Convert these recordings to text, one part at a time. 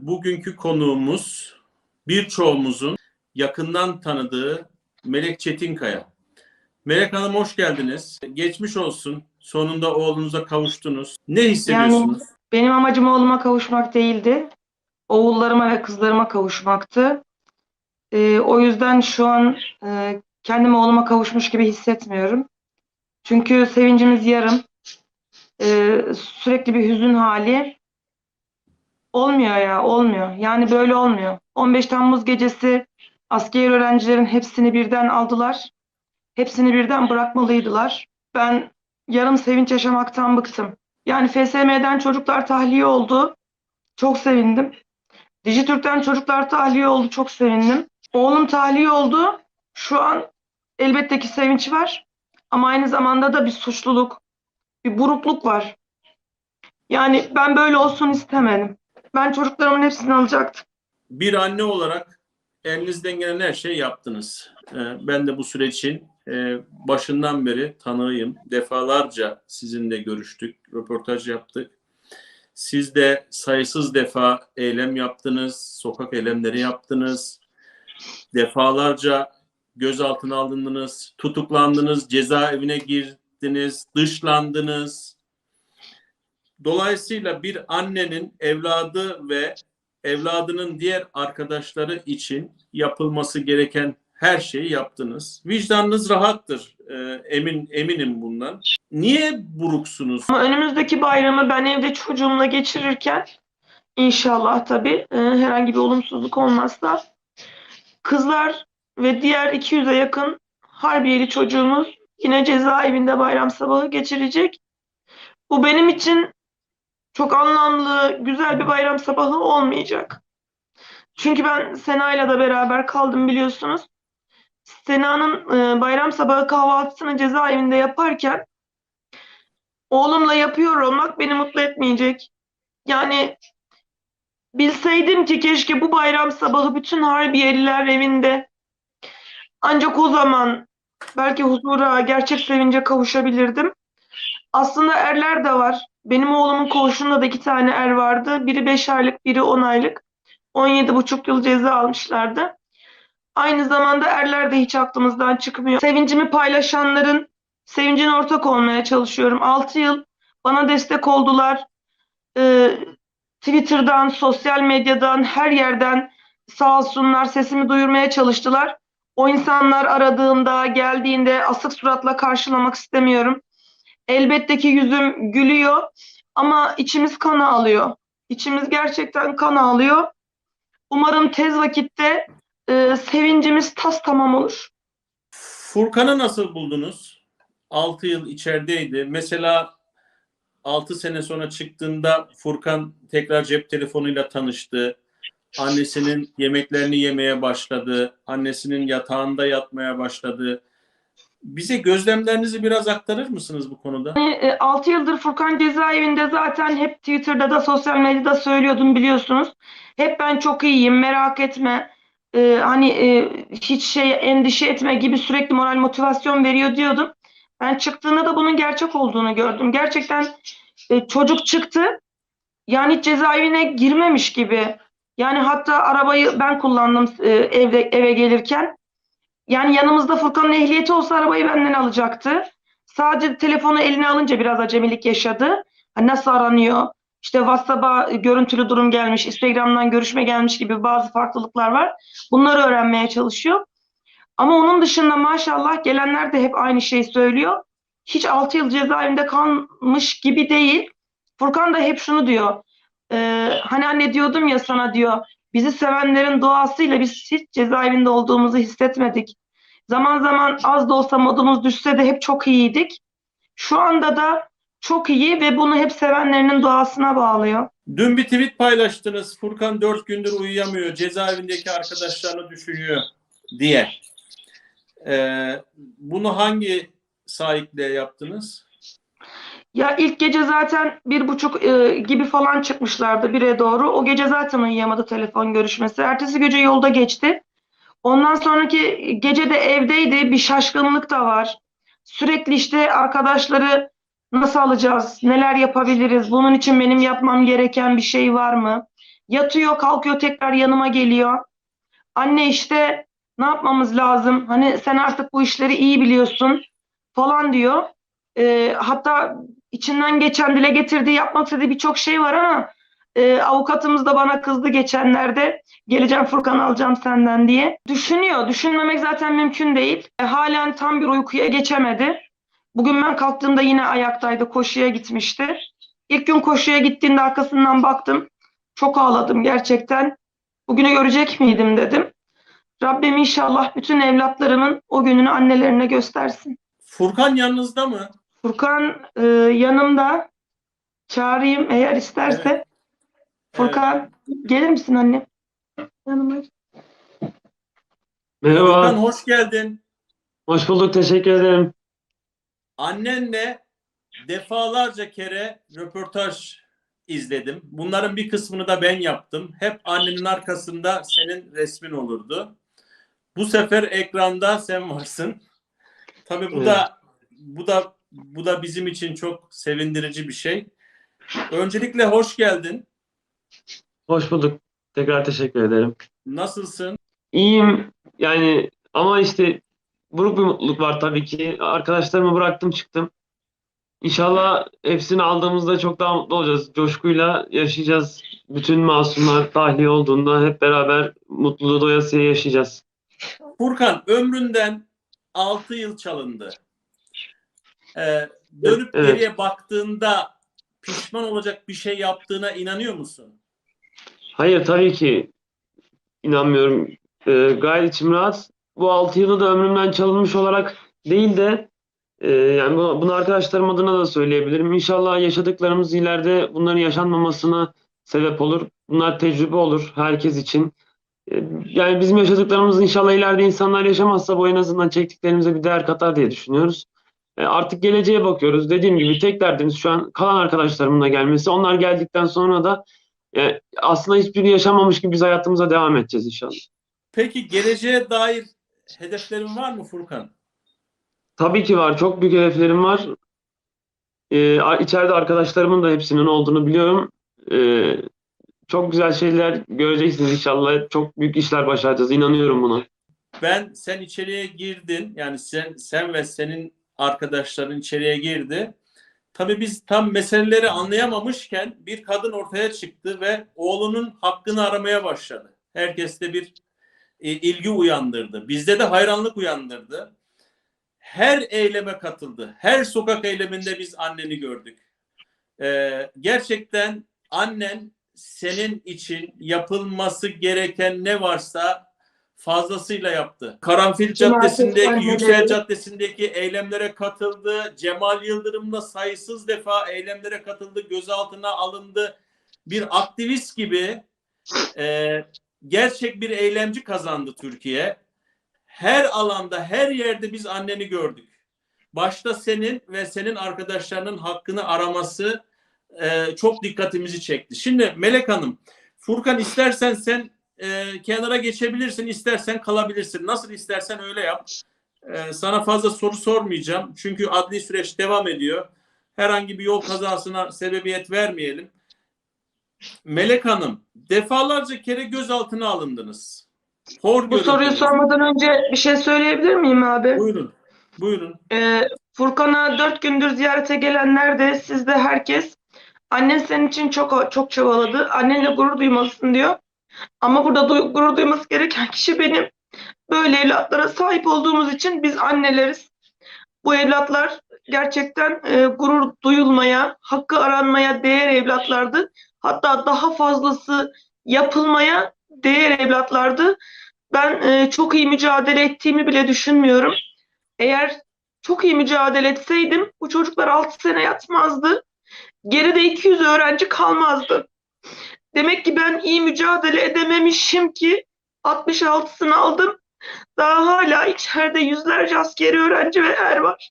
bugünkü konuğumuz birçoğumuzun yakından tanıdığı Melek Çetinkaya. Melek Hanım hoş geldiniz. Geçmiş olsun. Sonunda oğlunuza kavuştunuz. Ne hissediyorsunuz? Benim amacım oğluma kavuşmak değildi. Oğullarıma ve kızlarıma kavuşmaktı. Ee, o yüzden şu an e, kendimi oğluma kavuşmuş gibi hissetmiyorum. Çünkü sevincimiz yarım. Ee, sürekli bir hüzün hali. Olmuyor ya, olmuyor. Yani böyle olmuyor. 15 Temmuz gecesi askeri öğrencilerin hepsini birden aldılar. Hepsini birden bırakmalıydılar. Ben yarım sevinç yaşamaktan bıktım. Yani FSM'den çocuklar tahliye oldu. Çok sevindim. Dijitürk'ten çocuklar tahliye oldu. Çok sevindim. Oğlum tahliye oldu. Şu an elbette ki sevinç var. Ama aynı zamanda da bir suçluluk, bir burukluk var. Yani ben böyle olsun istemedim. Ben çocuklarımın hepsini alacaktım. Bir anne olarak elinizden gelen her şeyi yaptınız. Ee, Ben de bu sürecin e, başından beri tanığıyım. Defalarca sizinle görüştük, röportaj yaptık. Siz de sayısız defa eylem yaptınız, sokak eylemleri yaptınız. Defalarca gözaltına alındınız, tutuklandınız, cezaevine girdiniz, dışlandınız. Dolayısıyla bir annenin evladı ve evladının diğer arkadaşları için yapılması gereken her şeyi yaptınız. Vicdanınız rahattır. Ee, emin eminim bundan. Niye buruksunuz? Ama önümüzdeki bayramı ben evde çocuğumla geçirirken inşallah tabii e, herhangi bir olumsuzluk olmazsa kızlar ve diğer 200'e yakın Harbiyeli çocuğumuz yine cezaevinde bayram sabahı geçirecek. Bu benim için çok anlamlı, güzel bir bayram sabahı olmayacak. Çünkü ben Sena'yla da beraber kaldım biliyorsunuz. Sena'nın e, bayram sabahı kahvaltısını cezaevinde yaparken oğlumla yapıyor olmak beni mutlu etmeyecek. Yani bilseydim ki keşke bu bayram sabahı bütün Harbiyeliler evinde ancak o zaman belki huzura, gerçek sevince kavuşabilirdim. Aslında erler de var. Benim oğlumun koğuşunda da iki tane er vardı. Biri 5 aylık, biri 10 aylık. 17,5 yıl ceza almışlardı. Aynı zamanda erler de hiç aklımızdan çıkmıyor. Sevincimi paylaşanların sevincine ortak olmaya çalışıyorum. 6 yıl bana destek oldular. Ee, Twitter'dan, sosyal medyadan, her yerden sağ olsunlar sesimi duyurmaya çalıştılar. O insanlar aradığımda, geldiğinde asık suratla karşılamak istemiyorum. Elbette ki yüzüm gülüyor ama içimiz kan ağlıyor. İçimiz gerçekten kan ağlıyor. Umarım tez vakitte e, sevincimiz tas tamam olur. Furkan'ı nasıl buldunuz? 6 yıl içerideydi. Mesela 6 sene sonra çıktığında Furkan tekrar cep telefonuyla tanıştı. Annesinin yemeklerini yemeye başladı. Annesinin yatağında yatmaya başladı. Bize gözlemlerinizi biraz aktarır mısınız bu konuda? 6 yıldır Furkan cezaevinde zaten hep Twitter'da da sosyal medyada söylüyordum biliyorsunuz. Hep ben çok iyiyim merak etme. Ee, hani e, hiç şey endişe etme gibi sürekli moral motivasyon veriyor diyordum. Ben çıktığında da bunun gerçek olduğunu gördüm. Gerçekten e, çocuk çıktı. Yani cezaevine girmemiş gibi. Yani hatta arabayı ben kullandım e, evde eve gelirken. Yani yanımızda Furkan'ın ehliyeti olsa arabayı benden alacaktı. Sadece telefonu eline alınca biraz acemilik yaşadı. Hani nasıl aranıyor? İşte WhatsApp'a görüntülü durum gelmiş, Instagram'dan görüşme gelmiş gibi bazı farklılıklar var. Bunları öğrenmeye çalışıyor. Ama onun dışında maşallah gelenler de hep aynı şeyi söylüyor. Hiç 6 yıl cezaevinde kalmış gibi değil. Furkan da hep şunu diyor. Ee, hani anne diyordum ya sana diyor. Bizi sevenlerin duasıyla biz hiç cezaevinde olduğumuzu hissetmedik. Zaman zaman az da olsa modumuz düşse de hep çok iyiydik. Şu anda da çok iyi ve bunu hep sevenlerinin duasına bağlıyor. Dün bir tweet paylaştınız. Furkan 4 gündür uyuyamıyor. Cezaevindeki arkadaşlarını düşünüyor diye. Ee, bunu hangi sahiple yaptınız? Ya ilk gece zaten bir buçuk e, gibi falan çıkmışlardı bire doğru. O gece zaten uyuyamadı telefon görüşmesi. Ertesi gece yolda geçti. Ondan sonraki gece de evdeydi. Bir şaşkınlık da var. Sürekli işte arkadaşları nasıl alacağız? Neler yapabiliriz? Bunun için benim yapmam gereken bir şey var mı? Yatıyor, kalkıyor, tekrar yanıma geliyor. Anne işte ne yapmamız lazım? Hani sen artık bu işleri iyi biliyorsun falan diyor. Ee, hatta içinden geçen dile getirdiği, yapmak istediği birçok şey var ama e, avukatımız da bana kızdı geçenlerde. Geleceğim Furkan alacağım senden diye. Düşünüyor. Düşünmemek zaten mümkün değil. E, halen tam bir uykuya geçemedi. Bugün ben kalktığımda yine ayaktaydı. Koşuya gitmişti. İlk gün koşuya gittiğinde arkasından baktım. Çok ağladım gerçekten. Bugünü görecek miydim dedim. Rabbim inşallah bütün evlatlarımın o gününü annelerine göstersin. Furkan yanınızda mı? Furkan e, yanımda. Çağırayım eğer isterse. Furkan gelir misin anne? Yanıma. Furkan Merhaba, hoş geldin. hoş bulduk. Teşekkür ederim. Annenle defalarca kere röportaj izledim. Bunların bir kısmını da ben yaptım. Hep annenin arkasında senin resmin olurdu. Bu sefer ekranda sen varsın. Tabii bu Evet. da bu da bu da bizim için çok sevindirici bir şey. Öncelikle hoş geldin. Hoş bulduk. Tekrar teşekkür ederim. Nasılsın? İyiyim. Yani ama işte buruk bir mutluluk var tabii ki. Arkadaşlarımı bıraktım çıktım. İnşallah hepsini aldığımızda çok daha mutlu olacağız. Coşkuyla yaşayacağız. Bütün masumlar tahliye olduğunda hep beraber mutluluğu doyasıya yaşayacağız. Furkan ömründen 6 yıl çalındı. Ee, dönüp Evet. geriye baktığında pişman olacak bir şey yaptığına inanıyor musun? Hayır tabii ki inanmıyorum. Ee, gayet içim rahat. Bu 6 yılı da ömrümden çalınmış olarak değil de e, yani bu- bunu arkadaşlarım adına da söyleyebilirim. İnşallah yaşadıklarımız ileride bunların yaşanmamasına sebep olur. Bunlar tecrübe olur herkes için. Ee, yani bizim yaşadıklarımız inşallah ileride insanlar yaşamazsa bu en azından çektiklerimize bir değer katar diye düşünüyoruz. E, Artık geleceğe bakıyoruz. Dediğim gibi tek derdimiz şu an kalan arkadaşlarımın da gelmesi. Onlar geldikten sonra da yani aslında hiçbiri yaşamamış gibi biz hayatımıza devam edeceğiz inşallah. Peki geleceğe dair hedeflerin var mı Furkan? Tabii ki var. Çok büyük hedeflerim var. Ee, içeride arkadaşlarımın da hepsinin olduğunu biliyorum. Ee, çok güzel şeyler göreceksiniz inşallah. Çok büyük işler başaracağız. İnanıyorum buna. Ben sen içeriye girdin. Yani sen sen ve senin arkadaşların içeriye girdi. Tabii biz tam meseleleri anlayamamışken bir kadın ortaya çıktı ve oğlunun hakkını aramaya başladı. Herkeste bir e, ilgi uyandırdı. Bizde de hayranlık uyandırdı. Her eyleme katıldı. Her sokak eyleminde biz anneni gördük. Ee, gerçekten annen senin için yapılması gereken ne varsa fazlasıyla yaptı. Karanfil Caddesi'ndeki, Yüksel Caddesi'ndeki eylemlere katıldı. Cemal Yıldırım'la sayısız defa eylemlere katıldı. Gözaltına alındı. Bir aktivist gibi e, gerçek bir eylemci kazandı Türkiye. Her alanda, her yerde biz anneni gördük. Başta senin ve senin arkadaşlarının hakkını araması e, çok dikkatimizi çekti. Şimdi Melek Hanım, Furkan istersen sen e, kenara geçebilirsin, istersen kalabilirsin. Nasıl istersen öyle yap. E, sana fazla soru sormayacağım. Çünkü adli süreç devam ediyor. Herhangi bir yol kazasına sebebiyet vermeyelim. Melek Hanım, defalarca kere gözaltına alındınız. Hor Bu soruyu sormadan önce bir şey söyleyebilir miyim abi? Buyurun. Buyurun. Ee, Furkan'a dört gündür ziyarete gelenler de siz de herkes annen senin için çok çok çabaladı. Annenle gurur duymalısın diyor. Ama burada duy- gurur duyması gereken kişi benim. Böyle evlatlara sahip olduğumuz için biz anneleriz. Bu evlatlar gerçekten e, gurur duyulmaya, hakkı aranmaya değer evlatlardı. Hatta daha fazlası yapılmaya değer evlatlardı. Ben e, çok iyi mücadele ettiğimi bile düşünmüyorum. Eğer çok iyi mücadele etseydim bu çocuklar 6 sene yatmazdı. Geride 200 öğrenci kalmazdı. Demek ki ben iyi mücadele edememişim ki 66'sını aldım. Daha hala içeride yüzlerce askeri öğrenci ve er var.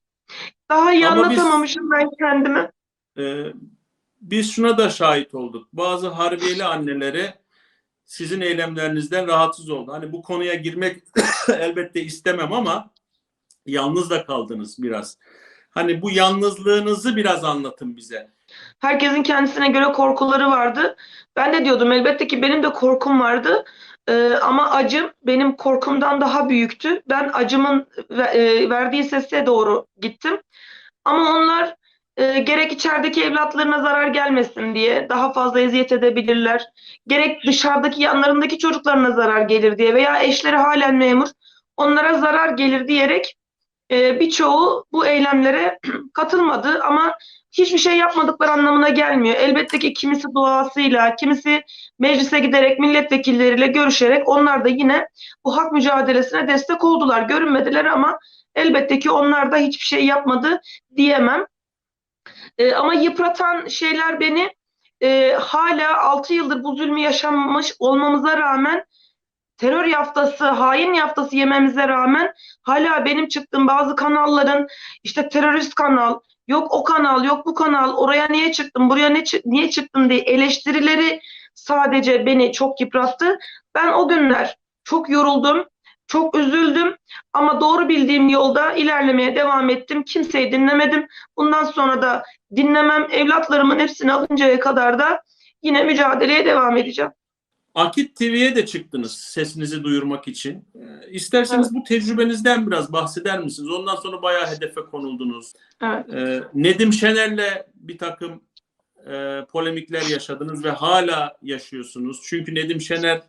Daha iyi Ama biz- anlatamamışım ben kendime. Ee, biz şuna da şahit olduk. Bazı harbiyeli anneleri sizin eylemlerinizden rahatsız oldu. Hani bu konuya girmek elbette istemem ama yalnız da kaldınız biraz. Hani bu yalnızlığınızı biraz anlatın bize. Herkesin kendisine göre korkuları vardı. Ben de diyordum elbette ki benim de korkum vardı. Ee, ama acım benim korkumdan daha büyüktü. Ben acımın e, verdiği sese doğru gittim. Ama onlar e, gerek içerideki evlatlarına zarar gelmesin diye daha fazla eziyet edebilirler. Gerek dışarıdaki yanlarındaki çocuklarına zarar gelir diye veya eşleri halen memur onlara zarar gelir diyerek e, birçoğu bu eylemlere katılmadı ama hiçbir şey yapmadıkları anlamına gelmiyor. Elbette ki kimisi duasıyla, kimisi meclise giderek milletvekilleriyle görüşerek onlar da yine bu hak mücadelesine destek oldular. Görünmediler ama elbette ki onlar da hiçbir şey yapmadı diyemem. E, ama yıpratan şeyler beni e, hala 6 yıldır bu zulmü yaşanmış olmamıza rağmen terör yaftası, hain yaftası yememize rağmen hala benim çıktığım bazı kanalların işte terörist kanal, yok o kanal, yok bu kanal, oraya niye çıktın, buraya ne niye çıktın diye eleştirileri sadece beni çok yıprattı. Ben o günler çok yoruldum, çok üzüldüm ama doğru bildiğim yolda ilerlemeye devam ettim. Kimseyi dinlemedim. Bundan sonra da dinlemem. Evlatlarımın hepsini alıncaya kadar da yine mücadeleye devam edeceğim. Akit TV'ye de çıktınız sesinizi duyurmak için. Ee, İsterseniz bu tecrübenizden biraz bahseder misiniz? Ondan sonra bayağı hedefe konuldunuz. Evet. Ee, Nedim Şener'le bir takım e, polemikler yaşadınız ve hala yaşıyorsunuz. Çünkü Nedim Şener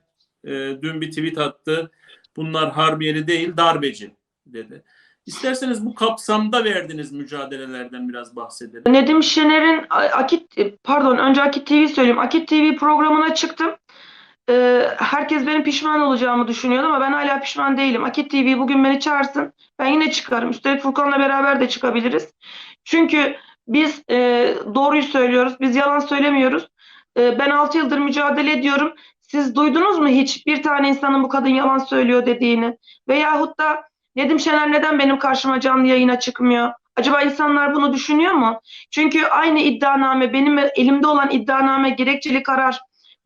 e, dün bir tweet attı. Bunlar harbiyeli değil, darbeci dedi. İsterseniz bu kapsamda verdiğiniz mücadelelerden biraz bahsedelim. Nedim Şener'in Akit pardon önce Akit TV söyleyeyim. Akit TV programına çıktım. Ee, herkes benim pişman olacağımı düşünüyordu ama ben hala pişman değilim. Akit TV bugün beni çağırsın. Ben yine çıkarım. Üstelik Furkan'la beraber de çıkabiliriz. Çünkü biz e, doğruyu söylüyoruz. Biz yalan söylemiyoruz. E, ben 6 yıldır mücadele ediyorum. Siz duydunuz mu hiç bir tane insanın bu kadın yalan söylüyor dediğini? Veyahut da Nedim Şener neden benim karşıma canlı yayına çıkmıyor? Acaba insanlar bunu düşünüyor mu? Çünkü aynı iddianame benim elimde olan iddianame gerekçeli karar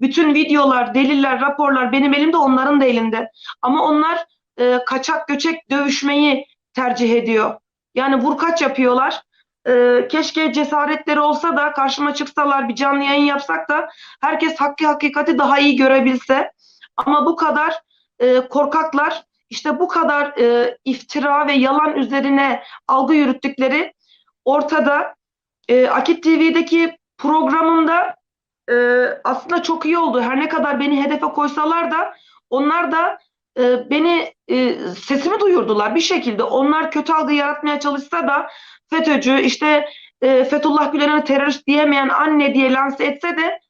bütün videolar, deliller, raporlar benim elimde onların da elinde. Ama onlar e, kaçak göçek dövüşmeyi tercih ediyor. Yani vurkaç yapıyorlar. E, keşke cesaretleri olsa da karşıma çıksalar bir canlı yayın yapsak da herkes hakkı hakikati daha iyi görebilse. Ama bu kadar e, korkaklar işte bu kadar e, iftira ve yalan üzerine algı yürüttükleri ortada. E, Akit TV'deki programımda e, aslında çok iyi oldu. Her ne kadar beni hedefe koysalar da onlar da e, beni e, sesimi duyurdular bir şekilde. Onlar kötü algı yaratmaya çalışsa da FETÖ'cü işte e, Fethullah Gülen'e terörist diyemeyen anne diye lanse etse de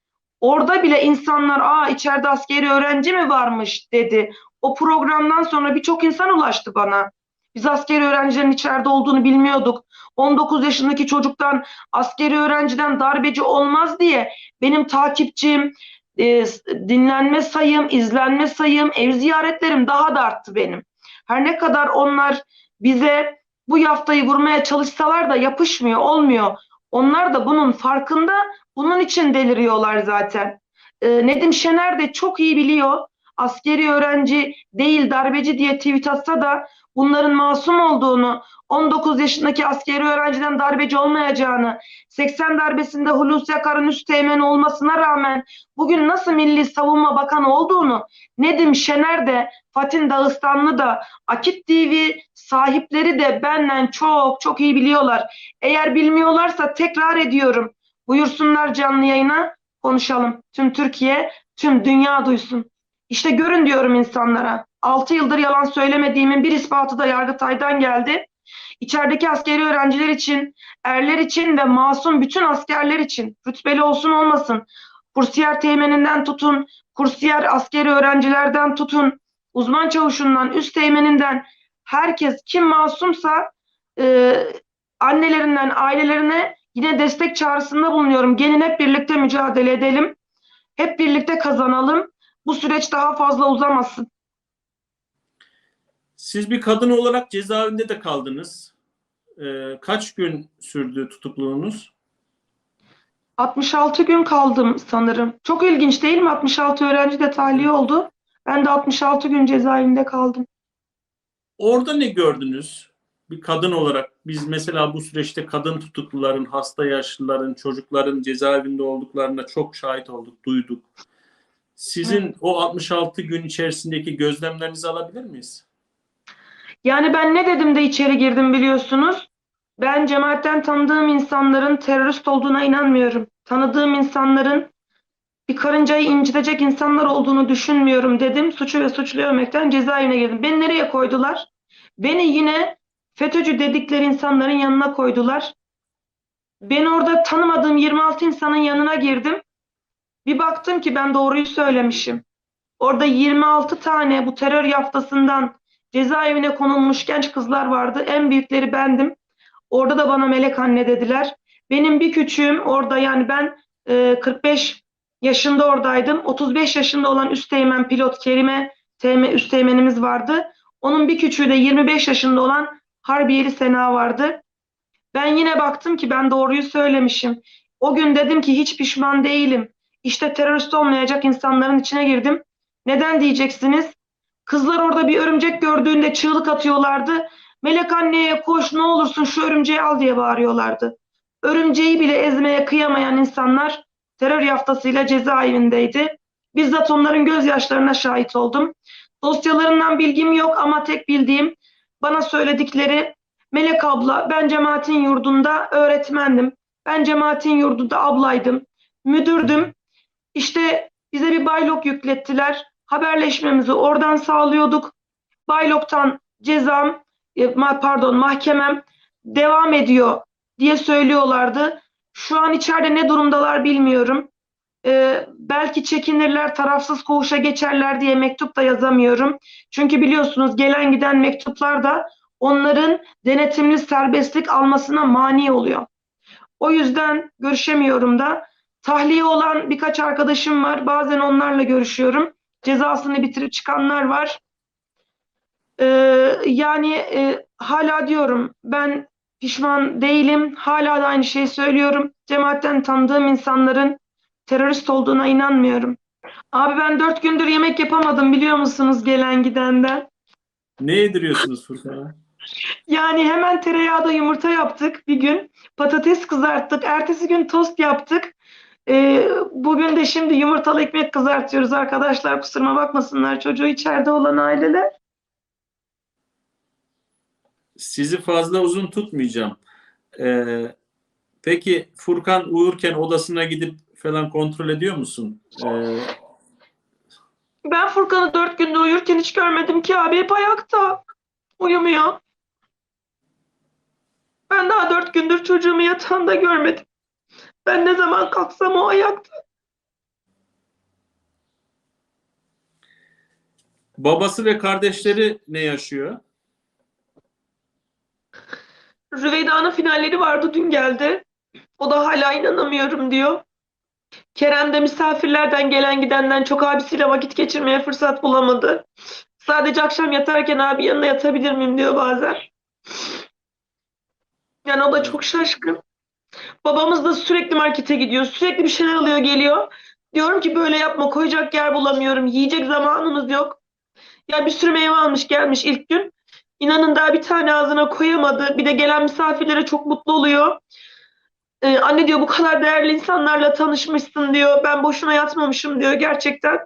orada bile insanlar aa içeride askeri öğrenci mi varmış dedi. O programdan sonra birçok insan ulaştı bana. Biz askeri öğrencilerin içeride olduğunu bilmiyorduk. 19 yaşındaki çocuktan askeri öğrenciden darbeci olmaz diye benim takipçim, e, dinlenme sayım, izlenme sayım, ev ziyaretlerim daha da arttı benim. Her ne kadar onlar bize bu yaftayı vurmaya çalışsalar da yapışmıyor, olmuyor. Onlar da bunun farkında, bunun için deliriyorlar zaten. E, Nedim Şener de çok iyi biliyor. Askeri öğrenci değil darbeci diye tweet atsa da bunların masum olduğunu, 19 yaşındaki askeri öğrenciden darbeci olmayacağını, 80 darbesinde Hulusi Akar'ın üst teğmen olmasına rağmen bugün nasıl Milli Savunma Bakanı olduğunu Nedim Şener de, Fatin Dağıstanlı da, Akit TV sahipleri de benden çok çok iyi biliyorlar. Eğer bilmiyorlarsa tekrar ediyorum. Buyursunlar canlı yayına konuşalım. Tüm Türkiye, tüm dünya duysun. İşte görün diyorum insanlara. 6 yıldır yalan söylemediğimin bir ispatı da Yargıtay'dan geldi. İçerideki askeri öğrenciler için, erler için ve masum bütün askerler için rütbeli olsun olmasın. Kursiyer teğmeninden tutun, kursiyer askeri öğrencilerden tutun, uzman çavuşundan, üst teğmeninden herkes kim masumsa e, annelerinden ailelerine yine destek çağrısında bulunuyorum. Gelin hep birlikte mücadele edelim. Hep birlikte kazanalım. Bu süreç daha fazla uzamasın. Siz bir kadın olarak cezaevinde de kaldınız. Ee, kaç gün sürdü tutukluğunuz? 66 gün kaldım sanırım. Çok ilginç değil mi? 66 öğrenci de tahliye oldu. Ben de 66 gün cezaevinde kaldım. Orada ne gördünüz? bir kadın olarak biz mesela bu süreçte kadın tutukluların, hasta yaşlıların, çocukların cezaevinde olduklarına çok şahit olduk, duyduk. Sizin o 66 gün içerisindeki gözlemlerinizi alabilir miyiz? Yani ben ne dedim de içeri girdim biliyorsunuz. Ben cemaatten tanıdığım insanların terörist olduğuna inanmıyorum. Tanıdığım insanların bir karıncayı incitecek insanlar olduğunu düşünmüyorum dedim. Suçu ve suçlu övmekten cezaevine girdim. Beni nereye koydular? Beni yine FETÖ'cü dedikleri insanların yanına koydular. Ben orada tanımadığım 26 insanın yanına girdim. Bir baktım ki ben doğruyu söylemişim. Orada 26 tane bu terör yaftasından cezaevine konulmuş genç kızlar vardı. En büyükleri bendim. Orada da bana melek anne dediler. Benim bir küçüğüm orada yani ben e, 45 yaşında oradaydım. 35 yaşında olan üsteğmen pilot Kerime Teğme, üsteğmenimiz vardı. Onun bir küçüğü de 25 yaşında olan Harbiyeli Sena vardı. Ben yine baktım ki ben doğruyu söylemişim. O gün dedim ki hiç pişman değilim. İşte terörist olmayacak insanların içine girdim. Neden diyeceksiniz? Kızlar orada bir örümcek gördüğünde çığlık atıyorlardı. Melek anneye koş ne olursun şu örümceği al diye bağırıyorlardı. Örümceği bile ezmeye kıyamayan insanlar terör yaftasıyla cezaevindeydi. Bizzat onların gözyaşlarına şahit oldum. Dosyalarından bilgim yok ama tek bildiğim bana söyledikleri Melek abla ben cemaatin yurdunda öğretmendim. Ben cemaatin yurdunda ablaydım. Müdürdüm. İşte bize bir baylok yüklettiler. Haberleşmemizi oradan sağlıyorduk. Baylok'tan cezam, e, pardon mahkemem devam ediyor diye söylüyorlardı. Şu an içeride ne durumdalar bilmiyorum. Ee, belki çekinirler, tarafsız koğuşa geçerler diye mektup da yazamıyorum. Çünkü biliyorsunuz gelen giden mektuplar da onların denetimli serbestlik almasına mani oluyor. O yüzden görüşemiyorum da. Tahliye olan birkaç arkadaşım var. Bazen onlarla görüşüyorum. Cezasını bitirip çıkanlar var. Ee, yani e, hala diyorum ben pişman değilim. Hala da aynı şeyi söylüyorum. Cemaatten tanıdığım insanların terörist olduğuna inanmıyorum. Abi ben dört gündür yemek yapamadım biliyor musunuz gelen gidenden. Ne yediriyorsunuz Furkan'a? Yani hemen tereyağda yumurta yaptık bir gün. Patates kızarttık. Ertesi gün tost yaptık. Ee, bugün de şimdi yumurtalı ekmek kızartıyoruz arkadaşlar. Kusuruma bakmasınlar çocuğu içeride olan aileler. Sizi fazla uzun tutmayacağım. Ee, peki Furkan uyurken odasına gidip falan kontrol ediyor musun? Ee, Ben Furkan'ı dört günde uyurken hiç görmedim ki abi. Hep ayakta. Uyumuyor. Ben daha dört gündür çocuğumu yatağında görmedim. Ben ne zaman kalksam o ayakta. babası ve kardeşleri ne yaşıyor? Rüveyda'nın finalleri vardı dün geldi. O da hala inanamıyorum diyor. Kerem de misafirlerden gelen gidenden çok abisiyle vakit geçirmeye fırsat bulamadı. Sadece akşam yatarken abi yanına yatabilir miyim diyor bazen. Yani o da çok şaşkın. Babamız da sürekli markete gidiyor. Sürekli bir şeyler alıyor geliyor. Diyorum ki böyle yapma koyacak yer bulamıyorum. Yiyecek zamanımız yok. Ya bir sürü meyve almış gelmiş ilk gün. İnanın daha bir tane ağzına koyamadı. Bir de gelen misafirlere çok mutlu oluyor. Ee, anne diyor bu kadar değerli insanlarla tanışmışsın diyor. Ben boşuna yatmamışım diyor gerçekten.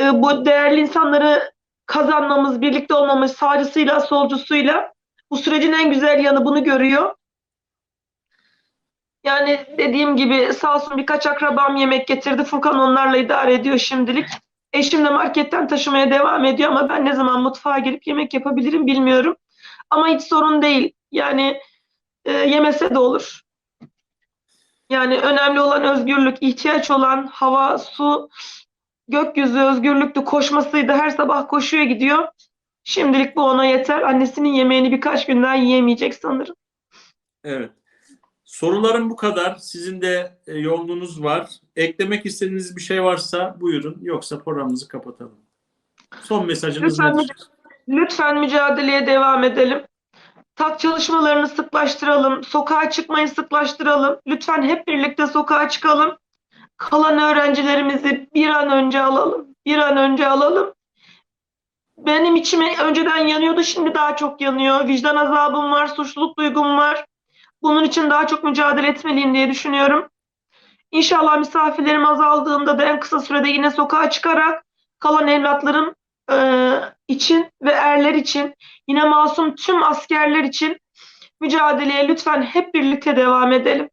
Ee, bu değerli insanları kazanmamız, birlikte olmamız sağcısıyla solcusuyla bu sürecin en güzel yanı bunu görüyor. Yani dediğim gibi sağ olsun birkaç akrabam yemek getirdi. Furkan onlarla idare ediyor şimdilik. Eşim de marketten taşımaya devam ediyor ama ben ne zaman mutfağa girip yemek yapabilirim bilmiyorum. Ama hiç sorun değil. Yani e, yemese de olur. Yani önemli olan özgürlük, ihtiyaç olan hava, su, gökyüzü özgürlüktü, koşmasıydı. Her sabah koşuya gidiyor. Şimdilik bu ona yeter. Annesinin yemeğini birkaç gün daha yiyemeyecek sanırım. Evet. Sorularım bu kadar. Sizin de e, yoğunluğunuz var. Eklemek istediğiniz bir şey varsa buyurun. Yoksa programımızı kapatalım. Son mesajınız Lütfen, nedir? lütfen mücadeleye devam edelim. Tak çalışmalarını sıklaştıralım. Sokağa çıkmayı sıklaştıralım. Lütfen hep birlikte sokağa çıkalım. Kalan öğrencilerimizi bir an önce alalım. Bir an önce alalım. benim içime önceden yanıyordu, şimdi daha çok yanıyor. Vicdan azabım var, suçluluk duygum var. Bunun için daha çok mücadele etmeliyim diye düşünüyorum. İnşallah misafirlerim azaldığında da en kısa sürede yine sokağa çıkarak kalan evlatlarım e, için ve erler için yine masum tüm askerler için mücadeleye lütfen hep birlikte devam edelim.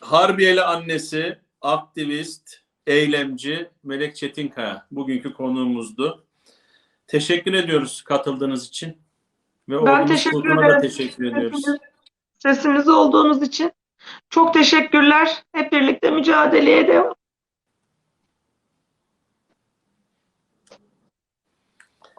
Harbiyeli annesi, aktivist, eylemci Melek Çetinkaya bugünkü konuğumuzdu. Teşekkür ediyoruz katıldığınız için. Ve oğlunuz teşekkür ederim. teşekkür ediyoruz. Sesimiz, sesimiz olduğunuz için çok teşekkürler. Hep birlikte mücadeleye devam.